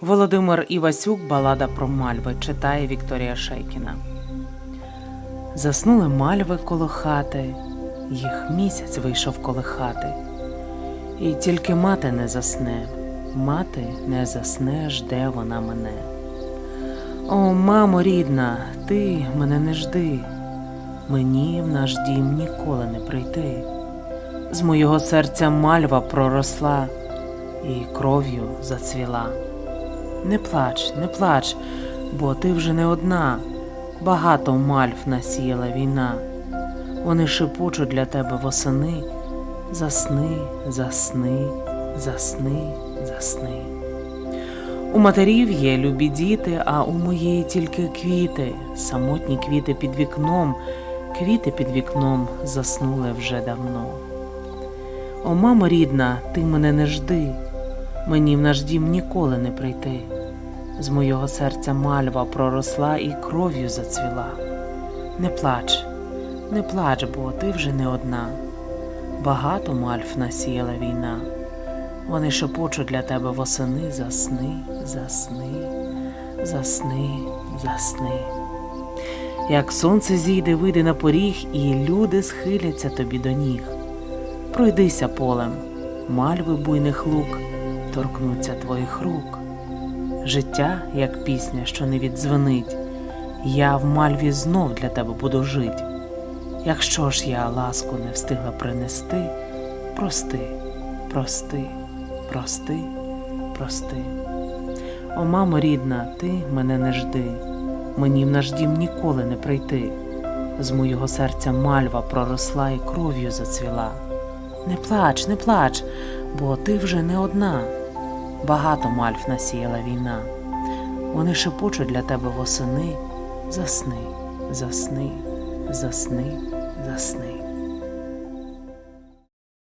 Володимир Івасюк Балада про мальви читає Вікторія Шейкіна. Заснули мальви коло хати, їх місяць вийшов коло хати. І тільки мати не засне, мати не засне, жде вона мене. О, мамо рідна, ти мене не жди, мені в наш дім ніколи не прийти. З моєго серця мальва проросла і кров'ю зацвіла. Не плач, не плач, бо ти вже не одна. Багато мальв насіяла війна. Вони шепочуть для тебе восени. Засни, засни, засни, засни. У матерів є любі діти, а у моєї тільки квіти, самотні квіти під вікном, квіти під вікном заснули вже давно. О, мамо рідна, ти мене не жди, мені в наш дім ніколи не прийти. З моєго серця мальва проросла і кров'ю зацвіла. Не плач, не плач, бо ти вже не одна. Багато мальв насіяла війна. Вони шепочуть для тебе восени засни, засни, засни, засни. Як сонце зійде, вийде на поріг, і люди схиляться тобі до ніг. Пройдися полем, мальви буйних лук торкнуться твоїх рук. Життя, як пісня, що не віддзвонить, я в мальві знов для тебе буду жить. Якщо ж я ласку не встигла принести, прости, прости, прости, прости. О, мамо рідна, ти мене не жди, мені в наш дім ніколи не прийти. З моєго серця мальва проросла і кров'ю зацвіла. Не плач, не плач, бо ти вже не одна. Багато мальв насіяла війна. Вони шепочуть для тебе восени. Засни, засни, засни, засни.